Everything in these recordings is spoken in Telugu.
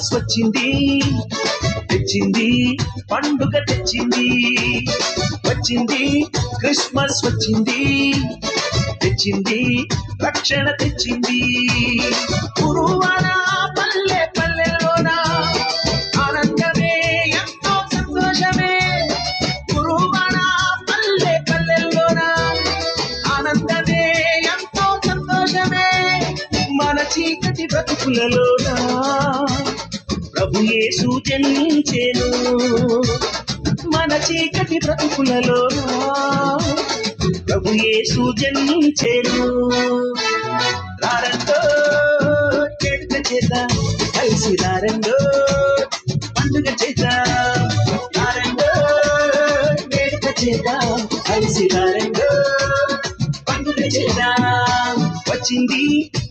క్రిస్మస్ వచ్చింది తెచ్చింది పండుగ తెచ్చింది. వచ్చింది క్రిస్మస్ వచ్చింది తెచ్చింది రక్షణ తెచ్చింది. గురువాన పల్లె పల్లెలోన ఆనందమే ఎంతో సంతోషమే. గురువాన పల్లె పల్లెల్లోన ఆనందమే ఎంతో సంతోషమే. మన చీకటి బ్రతుకులలోనా ప్రభు యేసు జన్మించేను మన చీకటి బ్రతుకులలో ప్రభు యేసు జన్మించేను రారండో చేత చేద్దాం కలిసి రారండో పండుగ చేత రారండో వేడుక చేత కలిసి రారండో పండుగ చేత. వచ్చింది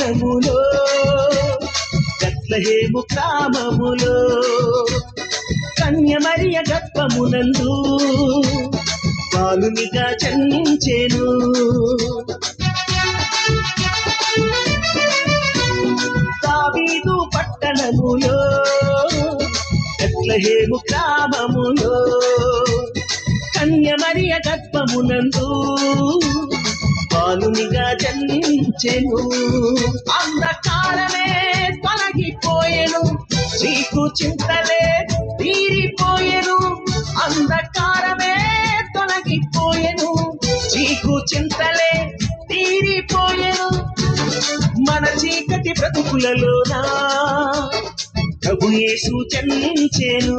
పట్టణములో గట్లహేము గ్రామములో కన్యమరియ గర్భమునందు బాలునిగా జన్మించేను. దావీదు పట్టణములో గట్లహేము గ్రామములో కన్యమరియ గర్భమునందు బాలునిగా జన్మించెను. అంధకారమే తొలగిపోయెను. నీకు చింతలే తీరిపోయెను. అంధకారమే తొలగిపోయెను. నీకు చింతలే తీరిపోయెను. మన చీకటి బ్రతుకులలోనా? ప్రభు యేసు జన్మించెను.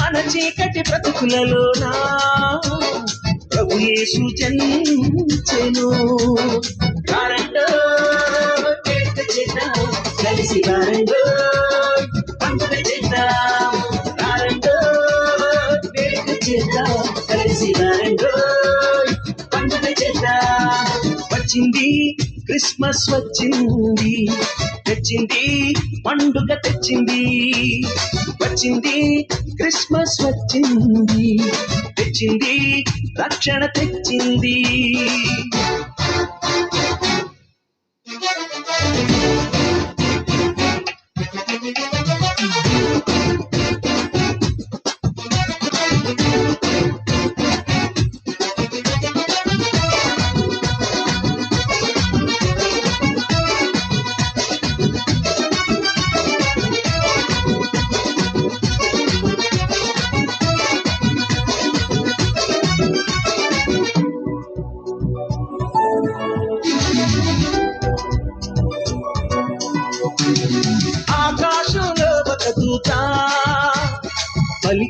మన చీకటి బ్రతుకులలోనా? యేసు జన్మించెను కారండో వేడుక చేద్దాం కలిసి కారండో పండుగ చేద్దాం కారండో వేడుక చేద్దాం కలిసి కారండో పండుగ చేద్దాం వచ్చింది క్రిస్మస్ వచ్చింది. తెచ్చింది పండుగ తెచ్చింది. వచ్చింది క్రిస్మస్ వచ్చింది. తెచ్చింది రక్షణ తెచ్చింది.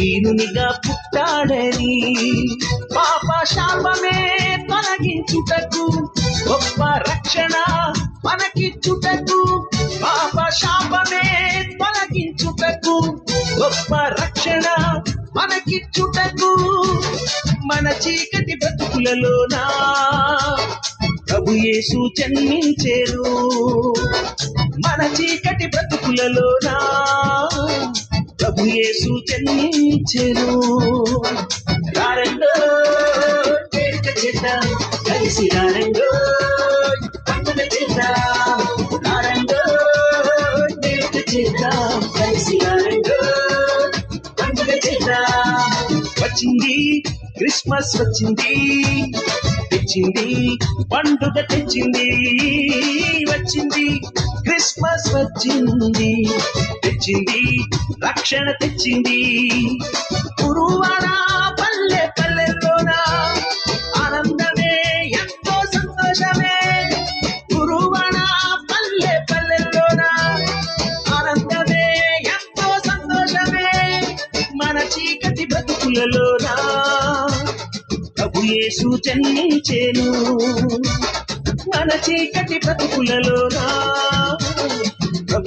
దీనునిగా పుట్టాడని. పాప శాపమే తొలగించుటకు గొప్ప రక్షణ మనకిచ్చుటకు పాప శాపమే తొలగించుటకు గొప్ప రక్షణ మనకిచ్చుటకు. మన చీకటి బ్రతుకులలోనా ప్రభు యేసు జన్మించేరు. మన చీకటి బ్రతుకులలోనా యేసు జన్మించెను. రారంగో చేద్దాం కలిసి రారంగో పండుగ చేద్దాం రారంగో చేద్దాం కలిసి రారంగో పండుగ చేద్దాం వచ్చింది క్రిస్మస్ వచ్చింది తెచ్చింది పండుగ తెచ్చింది. వచ్చింది క్రిస్మస్ వచ్చింది తెచ్చింది రక్షణ తెచ్చింది. గురువాడ పల్లె పల్లెల్లోన ఆనందమే ఎంతో సంతోషమే. గురువాడ పల్లె పల్లెల్లోన ఆనందమే ఎంతో సంతోషమే. మన చీకటి బ్రతుకులలోనా ప్రభు యేసు జన్మించేను. మన చీకటి బ్రతుకులలోనా